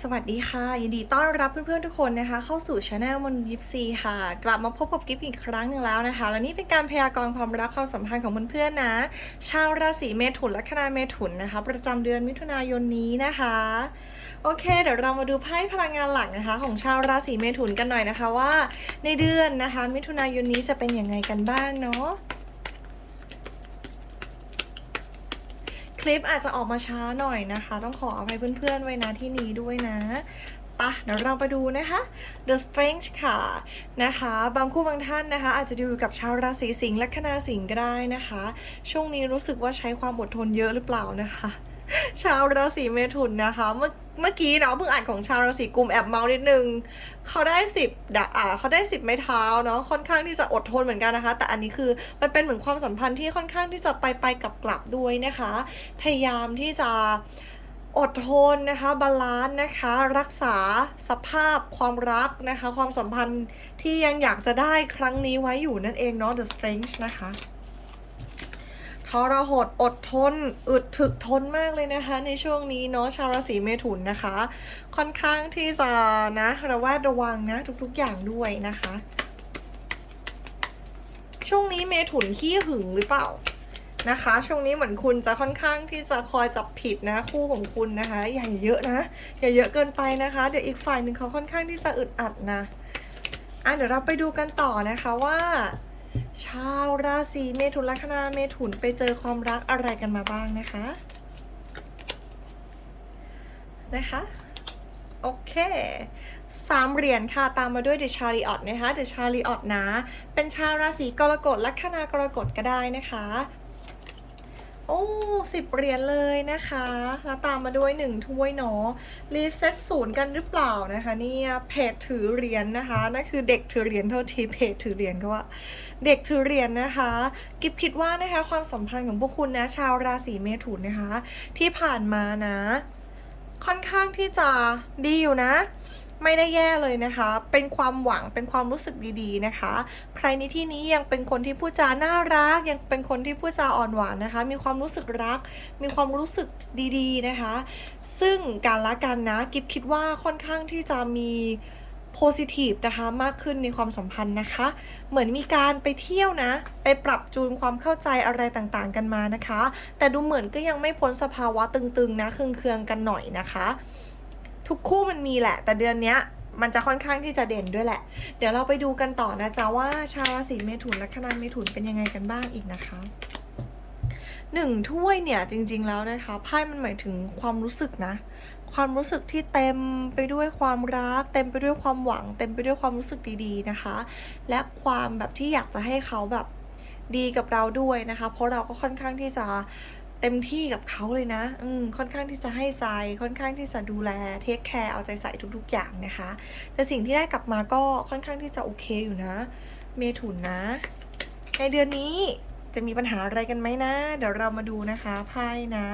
สวัสดีค่ะ ยินดีต้อนรับเพื่อนๆทุกคนนะคะ เข้าสู่ช anel มนยิปซีค่ะ กลับมาพบกับกิฟอีกครั้งหนึ่งแล้วนะคะ และนี่เป็นการพยากรณ์ความรักความสัมพันธ์ของเพื่อนๆนะ ชาวราศีเมถุนและคณาเมถุนนะคะ ประจำเดือนมิถุนายนนี้นะคะ โอเค เดี๋ยวเรามาดูไพ่พลังงานหลักนะคะ ของชาวราศีเมถุนกันหน่อยนะคะว่า ในเดือนนะคะ มิถุนายนนี้จะเป็นยังไงกันบ้างเนาะ คลิปอาจจะออกมาช้าหน่อยนะคะ ต้องขออภัยเพื่อนๆไว้นะที่นี้ด้วยนะปะเดี๋ยวเราไปดูนะคะ The Strange ค่ะนะคะ บางคู่บางท่านนะคะ อาจจะดูอยู่กับชาวราศีสิงห์และคณาสิงห์ก็ได้นะคะ ช่วงนี้รู้สึกว่าใช้ความอดทนเยอะหรือเปล่านะคะ ชาวราศีเมถุนนะคะ เมื่อเมื่อกี้เนาะเพิ่งอ่านของชาวราศีกุมแอบเมานิดนึงเขาได้สิบดะอ่าเขาได้สิบไม้เท้าเนาะค่อนข้างที่จะอดทนเหมือนกันนะคะ แต่อันนี้คือมันเป็นเหมือนความสัมพันธ์ที่ค่อนข้างที่จะไปไปกลับกลับด้วยนะคะ พยายามที่จะอดทนนะคะบาลานซ์นะคะ รักษาสภาพความรักนะคะ ความสัมพันธ์ที่ยังอยากจะได้ครั้งนี้ไว้อยู่นั่นเองเนาะ The Strange นะคะ ทรหดอดทน อึดถึกทนมากเลยนะคะ ในช่วงนี้เนาะชาวราศีเมถุนนะคะ ค่อนข้างที่จะนะระแวดระวังนะทุกๆอย่างด้วยนะคะ ช่วงนี้เมถุนขี้หึงหรือเปล่านะคะช่วงนี้เหมือนคุณจะค่อนข้างที่จะคอยจับผิดนะคู่ของคุณนะคะ อย่าเยอะนะ อย่าเยอะเกินไปนะคะ เดี๋ยวอีกฝ่ายหนึ่งเขาค่อนข้างที่จะอึดอัดนะอะเดี๋ยวเราไปดูกันต่อนะคะว่า ชาวราศีเมถุนลัคนาเมถุนไปเจอความรักอะไรกันมาบ้างนะคะ นะคะ โอเคสามเหรียญค่ะ ตามมาด้วยเดชาริออตนะคะเดชาริออตนะ เป็นชาวราศีกรกฎลัคนากรกฎก็ได้นะคะ อ้สิบเหรียญเลยนะคะแล้วตามมาด้วยหนึ่งถ้วยเนาะรีเซ็ตศูนย์กันหรือเปล่านะคะเนี่ยเพจถือเหรียญนะคะนั่นคือเด็กถือเหรียญเท่าทีเพจถือเหรียญก็ว่า เด็กถือเหรียญนะคะ กิบคิดว่านะคะความสัมพันธ์ของพวกคุณนะชาวราศีเมถุนนะคะ ที่ผ่านมานะ ค่อนข้างที่จะดีอยู่นะ ไม่ได้แย่เลยนะคะ เป็นความหวังเป็นความรู้สึกดีๆนะคะ ใครในที่นี้ยังเป็นคนที่พูดจาน่ารัก ยังเป็นคนที่พูดจาอ่อนหวานนะคะ มีความรู้สึกรัก มีความรู้สึกดีๆนะคะ ซึ่งการละกันนะกิฟคิดว่าค่อนข้างที่จะมี positive นะคะมากขึ้นในความสัมพันธ์นะคะ เหมือนมีการไปเที่ยวนะ ไปปรับจูนความเข้าใจอะไรต่างๆกันมานะคะ แต่ดูเหมือนก็ยังไม่พ้นสภาวะตึงๆนะเคืองๆกันหน่อยนะคะ ทุกคู่มันมีแหละ แต่เดือนเนี้ยมันจะค่อนข้างที่จะเด่นด้วยแหละ เดี๋ยวเราไปดูกันต่อนะจ๊ะว่าชาวราศีเมถุนและคณาเมถุนเป็นยังไงกันบ้างอีกนะคะหนึ่งถ้วยเนี่ยจริง ๆ แล้วนะคะไพ่มันหมายถึงความรู้สึกนะ ความรู้สึกที่เต็มไปด้วยความรัก เต็มไปด้วยความหวัง เต็มไปด้วยความรู้สึกดีๆนะคะ และความแบบที่อยากจะให้เขาแบบดีกับเราด้วยนะคะ เพราะเราก็ค่อนข้างที่จะ เต็มที่กับเขาเลยนะ อืม ค่อนข้างที่จะให้ใจ ค่อนข้างที่จะดูแล เทคแคร์ เอาใจใส่ทุก ๆ อย่างนะคะ แต่สิ่งที่ได้กลับมาก็ค่อนข้างที่จะโอเคอยู่นะ เมถุนนะ ในเดือนนี้จะมีปัญหาอะไรกันไหมนะ เดี๋ยวเรามาดูนะคะไพ่นะ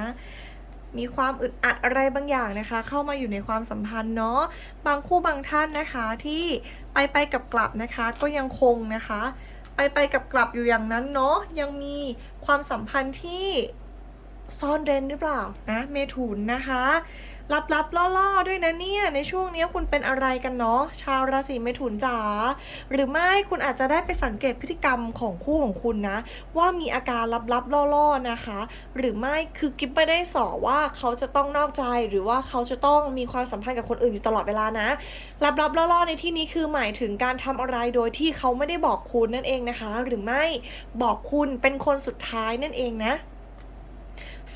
มีความอึดอัดอะไรบางอย่างนะคะ เข้ามาอยู่ในความสัมพันธ์เนาะ บางคู่บางท่านนะคะที่ไปไปกับกลับนะคะ ก็ยังคงนะคะ ไปไปกับกลับอยู่อย่างนั้นเนาะ ยังมีความสัมพันธ์ที่ ซ่อนเร้นหรือเปล่านะเมถุนนะคะลับลับๆล่อๆ ด้วยนะเนี่ย ในช่วงนี้คุณเป็นอะไรกันเนาะชาวราศีเมถุนจ๋าหรือไม่คุณอาจจะได้ไปสังเกตพฤติกรรมของคู่ของคุณนะ ว่ามีอาการลับๆล่อๆนะคะ หรือไม่คือกิ๊บไม่ได้สอว่าเขาจะต้องนอกใจหรือว่าเขาจะต้องมีความสัมพันธ์กับคนอื่นอยู่ตลอดเวลานะลับๆล่อๆในที่นี้คือหมายถึงการทำอะไรโดยที่เขาไม่ได้บอกคุณนั่นเองนะคะ หรือไม่บอกคุณเป็นคนสุดท้ายนั่นเองนะ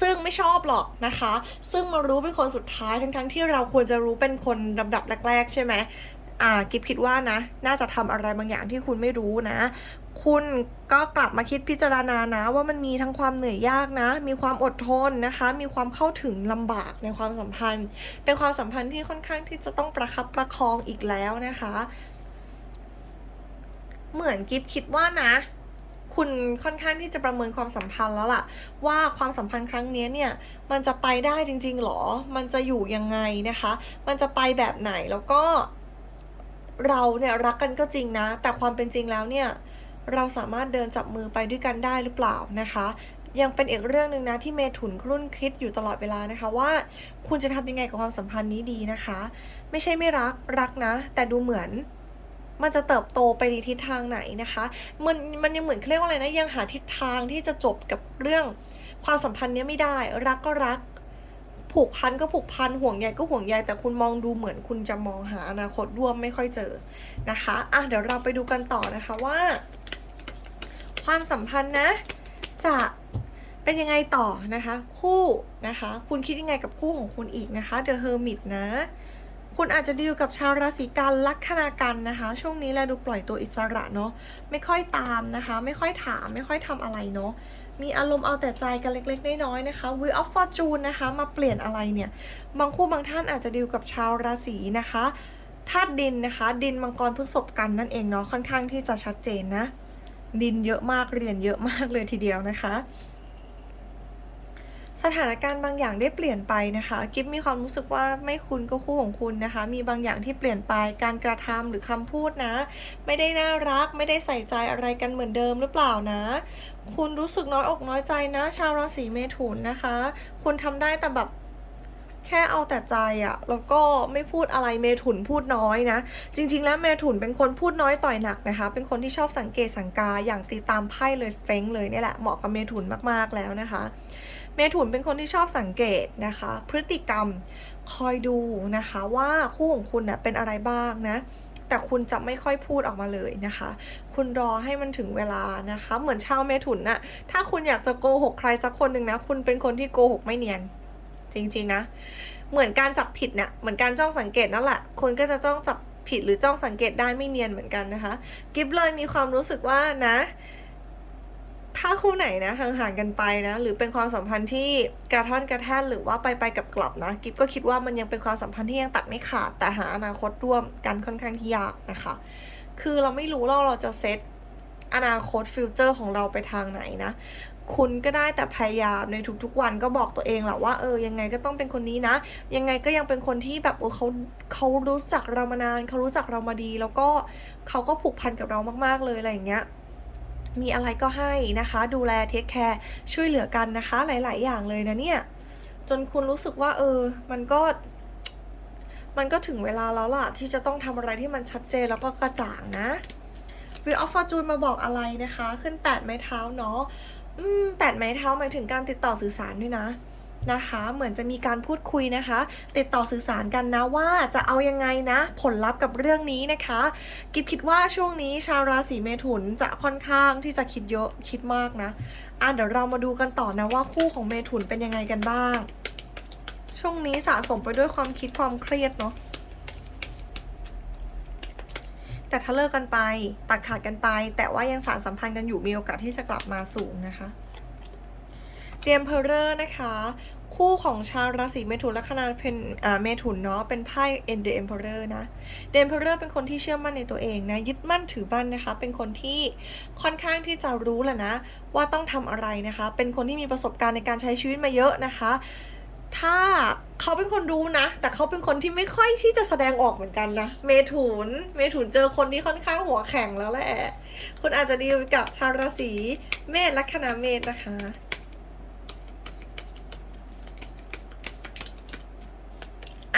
ซึ่งไม่ชอบหรอกนะคะ ซึ่งมารู้เป็นคนสุดท้ายทั้งๆที่เราควรจะรู้เป็นคนลำดับแรก ๆ ใช่ไหมอ่ากิฟคิดว่านะ น่าจะทำอะไรบางอย่างที่คุณไม่รู้นะ คุณก็กลับมาคิดพิจารณานะ ว่ามันมีทั้งความเหนื่อยยากนะ มีความอดทนนะคะ มีความเข้าถึงลำบากในความสัมพันธ์ เป็นความสัมพันธ์ที่ค่อนข้างที่จะต้องประคับประคองอีกแล้วนะคะ เหมือนกิฟคิดว่านะ คุณค่อนข้างที่จะประเมินความสัมพันธ์แล้วล่ะ ว่าความสัมพันธ์ครั้งนี้เนี่ยมันจะไปได้จริง ๆหรอ มันจะอยู่ยังไงนะคะ มันจะไปแบบไหนแล้วก็ เราเนี่ยรักกันก็จริงนะ แต่ความเป็นจริงแล้วเนี่ยเราสามารถเดินจับมือไปด้วยกันได้หรือเปล่านะคะยังเป็นอีกเรื่องหนึ่งนะที่เมถุนครุ่นคิดอยู่ตลอดเวลานะคะว่า คุณจะทำยังไงกับความสัมพันธ์นี้ดีนะคะ ไม่ใช่ไม่รักรักนะ แต่ดูเหมือน มันจะเติบโตไปในทิศทางไหนนะคะ มันมันยังเหมือนเรียกว่าอะไรนะยังหาทิศทางที่จะจบกับเรื่องความสัมพันธ์เนี้ยไม่ได้ รักก็รัก ผูกพันก็ผูกพันห่วงใยก็ห่วงใยแต่คุณมองดูเหมือนคุณจะมองหาอนาคตร่วมไม่ค่อยเจอนะคะอะเดี๋ยวเราไปดูกันต่อนะคะว่า ความสัมพันธ์นะ จะเป็นยังไงต่อนะคะ คู่นะคะ คุณคิดยังไงกับคู่ของคุณอีกนะคะ The Hermit นะ คุณอาจจะดีลกับชาวราศีกันลัคนากันนะคะ ช่วงนี้แลดูปล่อยตัวอิสระเนาะไม่ค่อยตามนะคะ ไม่ค่อยถามไม่ค่อยทำอะไรเนาะมีอารมณ์เอาแต่ใจกันเล็กๆน้อยๆนะคะ Wheel of Fortune นะคะ มาเปลี่ยนอะไรเนี่ย บางคู่บางท่านอาจจะดีลกับชาวราศีนะคะธาตุดินนะคะ ดินมังกรพฤษภกันนั่นเองเนาะค่อนข้างที่จะชัดเจนนะ ดินเยอะมากเรียนเยอะมากเลยทีเดียวนะคะ สถานการณ์บางอย่างได้เปลี่ยนไปนะคะ กิฟมีความรู้สึกว่าไม่คุณก็คู่ของคุณนะคะ มีบางอย่างที่เปลี่ยนไปการกระทำหรือคำพูดนะ ไม่ได้น่ารักไม่ได้ใส่ใจอะไรกันเหมือนเดิมหรือเปล่านะ คุณรู้สึกน้อยอกน้อยใจนะ ชาวราศีเมถุนนะคะ คุณทำได้แต่แบบแค่เอาแต่ใจอะแล้วก็ไม่พูดอะไรเมถุนพูดน้อยนะ จริง ๆ แล้วเมถุนเป็นคนพูดน้อยต่อยหนักนะคะ เป็นคนที่ชอบสังเกตสังกาอย่างตีตามไพ่เลยสเตรงเลยนี่แหละเหมาะกับเมถุนมากๆแล้วนะคะ เมถุนเป็นคนที่ชอบสังเกตนะคะ พฤติกรรมคอยดูนะคะว่าคู่ของคุณนะเป็นอะไรบ้างนะแต่คุณจะไม่ค่อยพูดออกมาเลยนะคะ คุณรอให้มันถึงเวลานะคะ เหมือนชาวเมถุนน่ะ ถ้าคุณอยากจะโกหกใครสักคนหนึ่งนะ คุณเป็นคนที่โกหกไม่เนียน จริงๆนะ เหมือนการจับผิดเนี่ย เหมือนการจ้องสังเกตนั่นแหละ คนก็จะจ้องจับผิดหรือจ้องสังเกตได้ไม่เนียนเหมือนกันนะคะ กิฟเลยมีความรู้สึกว่านะ ถ้าคู่ไหนนะห่างๆกันไปนะ หรือเป็นความสัมพันธ์ที่กระท่อนกระแท่นหรือว่าไปไปกับกลับนะกิฟก็คิดว่ามันยังเป็นความสัมพันธ์ที่ยังตัดไม่ขาด แต่หาอนาคตร่วมกันค่อนข้างที่ยากนะคะ คือเราไม่รู้ว่าเราจะเซตอนาคตฟิวเจอร์ของเราไปทางไหนนะคุณก็ได้แต่พยายามในทุกๆ วันก็บอกตัวเองแหละว่าเออยังไงก็ต้องเป็นคนนี้นะ ยังไงก็ยังเป็นคนที่แบบเออเขาเขารู้จักเรามานานเขารู้จักเรามาดี แล้วก็เขาก็ผูกพันกับเรามากๆเลยอะไรอย่างเงี้ย มีอะไรก็ให้นะคะ ดูแลเทคแคร์ช่วยเหลือกันนะคะ หลาย ๆ อย่างเลยนะเนี่ย จนคุณรู้สึกว่า เออ มันก็ มันก็ถึงเวลาแล้วล่ะ ที่จะต้องทำอะไรที่มันชัดเจนแล้วก็กระจ่างนะวิวออฟฟอร์จูนมาบอกอะไรนะคะ ขึ้น 8 ไม้เท้าเนาะอืมแปดไม้เท้าหมายถึงการติดต่อสื่อสารด้วยนะ นะคะ เหมือนจะมีการพูดคุยนะคะ ติดต่อสื่อสารกันนะว่าจะเอายังไงนะ ผลลัพธ์กับเรื่องนี้นะคะ กิฟคิดว่าช่วงนี้ชาวราศีเมถุนจะค่อนข้างที่จะคิดเยอะคิดมากนะอะเดี๋ยวเรามาดูกันต่อนะว่าคู่ของเมถุนเป็นยังไงกันบ้าง ช่วงนี้สะสมไปด้วยความคิดความเครียดเนาะแต่ถ้าเลิกกันไปตัดขาดกันไป แต่ว่ายังสารสัมพันธ์กันอยู่มีโอกาสที่จะกลับมาสูงนะคะ เตรียมเพอเรอร์นะคะ คู่ของชาวราศีเมถุนและคณะเป็นอ่าเมถุนเนาะเป็นไพ่ End the Emperor นะเดมเพอเรอร์เป็นคนที่เชื่อมั่นในตัวเองนะยึดมั่นถือมั่นนะคะ เป็นคนที่ค่อนข้างที่จะรู้แหละนะ ว่าต้องทำอะไรนะคะ เป็นคนที่มีประสบการณ์ในการใช้ชีวิตมาเยอะนะคะถ้าเขาเป็นคนรู้นะ แต่เขาเป็นคนที่ไม่ค่อยที่จะแสดงออกเหมือนกันนะ เมถุน เมถุนเจอคนที่ค่อนข้างหัวแข็งแล้วแหละ คุณอาจจะดีลกับชาวราศีเมษลัคนาเมษนะคะ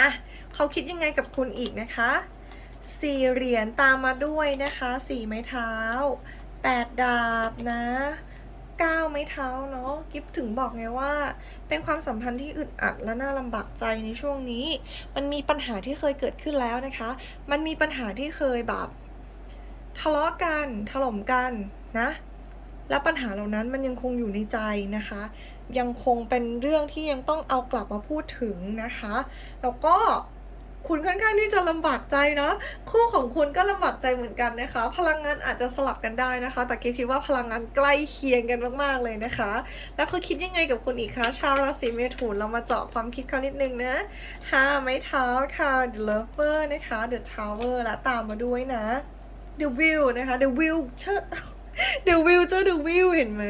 อะ เขาคิดยังไงกับคุณอีกนะคะสี่เหรียญตามมาด้วยนะคะสี่ไม้เท้าแปดดาบนะเก้าไม้เท้าเนาะกิฟถึงบอกไงว่า เป็นความสัมพันธ์ที่อึดอัดและน่าลำบากใจในช่วงนี้ มันมีปัญหาที่เคยเกิดขึ้นแล้วนะคะ มันมีปัญหาที่เคยแบบทะเลาะกันถล่มกันนะ และปัญหาเหล่านั้นมันยังคงอยู่ในใจนะคะ ยังคงเป็นเรื่องที่ยังต้องเอากลับมาพูดถึงนะคะ แล้วก็ คุณค่อนข้างที่จะลำบากใจเนาะคู่ของคุณก็ลำบากใจเหมือนกันนะคะ พลังงานอาจจะสลับกันได้นะคะ แต่กิฟคิดว่าพลังงานใกล้เคียงกันมากๆเลยนะคะ แล้วเขาคิดยังไงกับคุณอีกคะชาวราศีเมถุนเรามาเจาะความคิดเขานิดนึงนะห้าไม้เท้าค่ะ The Lover นะคะ The Tower และตามมาด้วยนะ The Wheel นะคะ The Wheel เช The Wheel เจ้า The Wheel เห็นไหม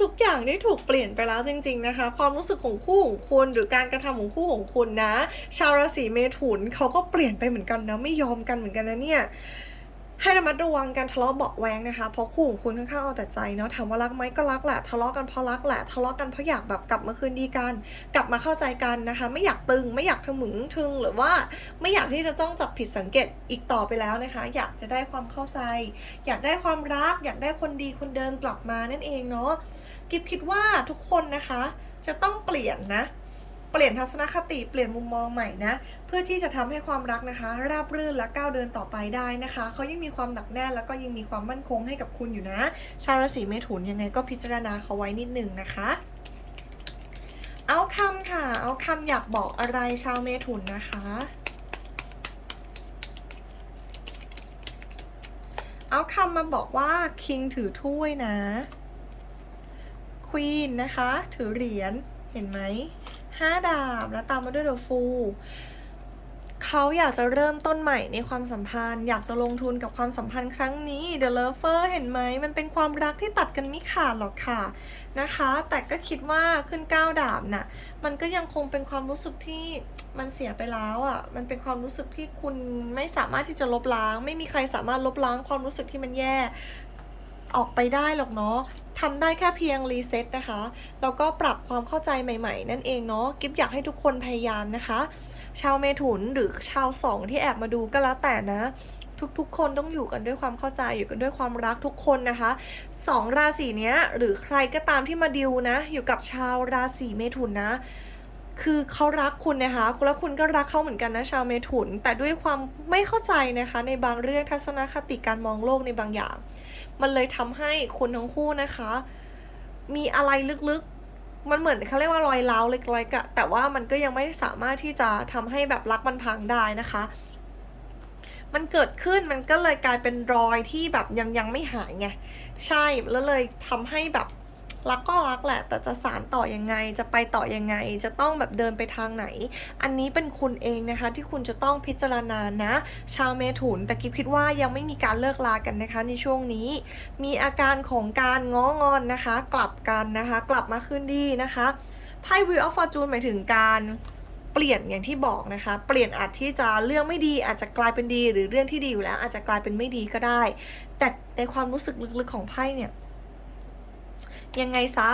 ทุกๆ อย่างได้ถูกเปลี่ยนไปแล้วจริง ๆนะคะ ความรู้สึกของคู่ของคุณ หรือการกระทำของคู่ของคุณนะ ชาวราศีเมถุนเขาก็เปลี่ยนไปเหมือนกันนะ ไม่ยอมกันเหมือนกันนะเนี่ย ให้ระมัดระวังการทะเลาะเบาะแวงนะคะ เพราะคู่ของคุณค่อนข้างเอาแต่ใจเนาะถามว่ารักไหมก็รักแหละ ทะเลาะกันเพราะรักแหละ ทะเลาะกันเพราะอยากแบบกลับมาคืนดีกัน กลับมาเข้าใจกันนะคะ ไม่อยากตึง ไม่อยากทะมึงทึง หรือว่าไม่อยากที่จะจ้องจับผิดสังเกตอีกต่อไปแล้วนะคะ อยากจะได้ความเข้าใจ อยากได้ความรัก อยากได้คนดีคนเดิมกลับมานั่นเองเนาะ กิฟคิดว่าทุกคนนะคะ จะต้องเปลี่ยนนะ เปลี่ยนทัศนคติเปลี่ยนมุมมองใหม่นะ เพื่อที่จะทำให้ความรักนะคะ ราบรื่นและก้าวเดินต่อไปได้นะคะเขายังมีความหนักแน่นแล้วก็ยังมีความมั่นคงให้กับคุณอยู่นะ ชาวราศีเมถุนยังไงก็พิจารณาเขาไว้นิดนึงนะคะเอาคำค่ะ เอาคำอยากบอกอะไรชาวเมถุนนะคะ เอาคำมาบอกว่าคิงถือถ้วยนะควีนนะคะ ถือเหรียญเห็นไหม ห้าดาบ แล้วตามมาด้วยเดอะฟูเขาอยากจะเริ่มต้นใหม่ในความสัมพันธ์ อยากจะลงทุนกับความสัมพันธ์ครั้งนี้ The Lover เห็นไหม มันเป็นความรักที่ตัดกันไม่ขาดหรอกค่ะนะคะ แต่ก็คิดว่าขึ้นก้าวดาบน่ะ มันก็ยังคงเป็นความรู้สึกที่มันเสียไปแล้วอะ่ะ มันเป็นความรู้สึกที่คุณไม่สามารถที่จะลบล้าง ไม่มีใครสามารถลบล้างความรู้สึกที่มันแย่ ออกไปได้หรอกเนาะทำได้แค่เพียงรีเซ็ตนะคะ แล้วก็ปรับความเข้าใจใหม่ๆ นั่นเองเนาะกิฟอยากให้ทุกคนพยายามนะคะ ชาวเมถุนหรือชาวสองที่แอบมาดูก็แล้วแต่นะทุกๆ คนต้องอยู่กันด้วยความเข้าใจอยู่กันด้วยความรักทุกคนนะคะสองราศีเนี้ยหรือใครก็ตามที่มาดิวนะ อยู่กับชาวราศีเมถุนนะ คือเขารักคุณนะคะแล้วคุณก็รักเขาเหมือนกันนะชาวเมถุน แต่ด้วยความไม่เข้าใจนะคะ ในบางเรื่องทัศนคติการมองโลกในบางอย่าง มันเลยทำให้คุณทั้งคู่นะคะ มีอะไรลึกๆ มันเหมือนเขาเรียกว่ารอยร้าวเล็กๆอะแต่ว่ามันก็ยังไม่สามารถที่จะทำให้แบบรักมันพังได้นะคะ มันเกิดขึ้นมันก็เลยกลายเป็นรอยที่แบบยังยังไม่หายไง ใช่แล้วเลยทำให้แบบ รักก็รักแหละ แต่จะสารต่อยังไง จะไปต่อยังไง จะต้องแบบเดินไปทางไหน อันนี้เป็นคุณเองนะคะ ที่คุณจะต้องพิจารณานะ ชาวเมถุน แต่กิฟคิดว่ายังไม่มีการเลิกลากันนะคะในช่วงนี้ มีอาการของการง้องอนนะคะ กลับกันนะคะ กลับมาคืนดีนะคะไพ่ Wheel of Fortune หมายถึงการเปลี่ยนอย่างที่บอกนะคะ เปลี่ยนอาจที่จะเรื่องไม่ดีอาจจะกลายเป็นดี หรือเรื่องที่ดีอยู่แล้วอาจจะกลายเป็นไม่ดีก็ได้ แต่ในความรู้สึกลึกๆของไพ่เนี่ย ยังไงซะ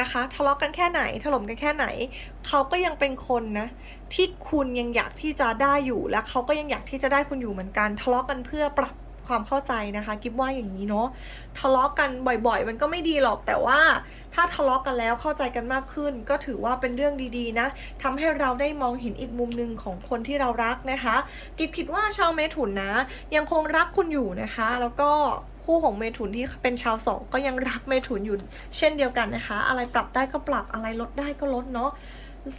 นะคะทะเลาะกันแค่ไหนถล่มกันแค่ไหน เขาก็ยังเป็นคนนะที่คุณยังอยากที่จะได้อยู่และเขาก็ยังอยากที่จะได้คุณอยู่เหมือนกัน ทะเลาะกันเพื่อปรับความเข้าใจนะคะ กิฟว่าอย่างนี้เนาะทะเลาะกันบ่อยๆ มันก็ไม่ดีหรอกแต่ว่า ถ้าทะเลาะกันแล้วเข้าใจกันมากขึ้น ก็ถือว่าเป็นเรื่องดีๆนะทำให้เราได้มองเห็นอีกมุมหนึ่งของคนที่เรารักนะคะ กิฟคิดว่าชาวเมถุนนะ ยังคงรักคุณอยู่นะคะ แล้วก็ คู่ของเมถุนที่เป็นชาวสองก็ยังรักเมถุนอยู่เช่นเดียวกันนะคะ อะไรปรับได้ก็ปรับอะไรลดได้ก็ลดเนาะ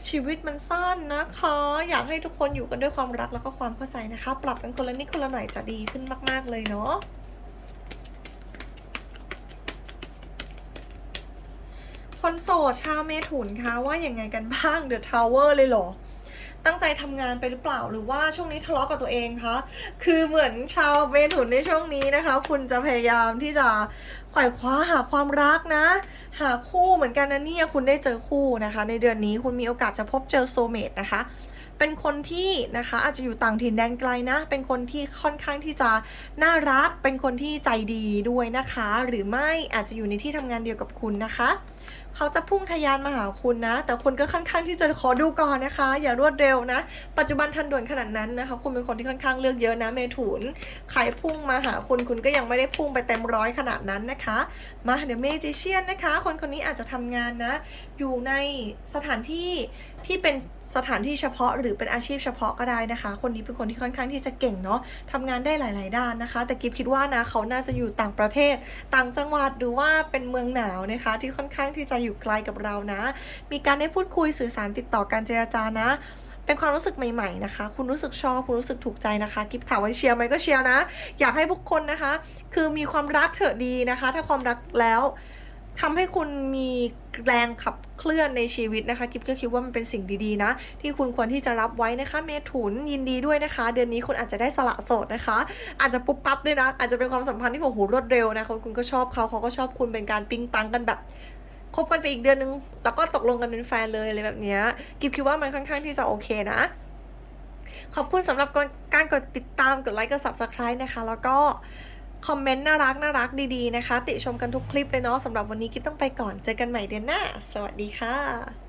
ชีวิตมันสั้นนะคะ อยากให้ทุกคนอยู่กันด้วยความรักแล้วก็ความเข้าใจนะคะ ปรับกันคนละนิดคนละหน่อยจะดีขึ้นมาก ๆ เลยเนาะคนโสดชาวเมถุนคะว่าอย่างไงกันบ้างเดอะทาวเวอร์เลยเหรอ ตั้งใจทำงานไปหรือเปล่า หรือว่าช่วงนี้ทะเลาะกับตัวเองคะคือเหมือนชาวเมถุนในช่วงนี้นะคะ คุณจะพยายามที่จะไขว่คว้าหาความรักนะ หาคู่เหมือนกันนะเนี่ยคุณได้เจอคู่นะคะ ในเดือนนี้คุณมีโอกาสจะพบเจอโซเมตนะคะเป็นคนที่นะคะอาจจะอยู่ต่างถิ่นแดนไกลนะ เป็นคนที่ค่อนข้างที่จะน่ารัก เป็นคนที่ใจดีด้วยนะคะ หรือไม่อาจจะอยู่ในที่ทำงานเดียวกับคุณนะคะ เขาจะพุ่งทะยานมาหาคุณนะ แต่คุณก็ค่อนข้างที่จะขอดูก่อนนะคะ อย่ารวดเร็วนะ ปัจจุบันทันด่วนขนาดนั้นนะคะ คุณเป็นคนที่ค่อนข้างเลือกเยอะนะเมถุนใครพุ่งมาหาคุณคุณก็ยังไม่ได้พุ่งไปเต็มร้อยขนาดนั้นนะคะ มาเดี๋ยวเมจิเชียนนะคะ คนคนนี้อาจจะทำงานนะ อยู่ในสถานที่ที่เป็นสถานที่เฉพาะหรือเป็นอาชีพเฉพาะก็ได้นะคะ คนนี้เป็นคนที่ค่อนข้างที่จะเก่งเนาะทำงานได้หลาย ๆ ด้านนะคะ แต่กิฟคิดว่านะเขาน่าจะอยู่ต่างประเทศ ต่างจังหวัดหรือว่าเป็นเมืองหนาวนะคะ ที่ค่อนข้างที่จะอยู่ไกลกับเรานะ มีการได้พูดคุยสื่อสารติดต่อการเจรจานะ เป็นความรู้สึกใหม่ๆนะคะ คุณรู้สึกชอบคุณรู้สึกถูกใจนะคะกิฟถามว่าเชียร์ไหมก็เชียร์นะ อยากให้ทุกคนนะคะ คือมีความรักเถอะดีนะคะ ถ้าความรักแล้วทำให้คุณมีแรงขับเคลื่อนในชีวิตนะคะกิฟก็คิดว่ามันเป็นสิ่งดีๆนะ ที่คุณควรที่จะรับไว้นะคะ เมถุนยินดีด้วยนะคะ เดือนนี้คุณอาจจะได้สละโสดนะคะ อาจจะปุ๊บปั๊บด้วยนะ อาจจะเป็นความสัมพันธ์ที่โอ้โหรวดเร็วนะคุณคุณก็ชอบเขาเขาก็ชอบคุณเป็นการปิ๊งปังกันแบบ คบกันไปอีกเดือนนึง แล้วก็ตกลงกันเป็นแฟนเลยอะไรแบบเนี้ยกิฟคิดว่ามันค่อนข้างที่จะโอเคนะ ขอบคุณสำหรับการกดติดตาม กดไลค์ กด subscribe นะคะ แล้วก็คอมเมนต์น่ารักน่ารักดีๆนะคะ ติชมกันทุกคลิปเลยเนาะสำหรับวันนี้กิ๊บต้องไปก่อนเจอกันใหม่เดือนหน้า สวัสดีค่ะ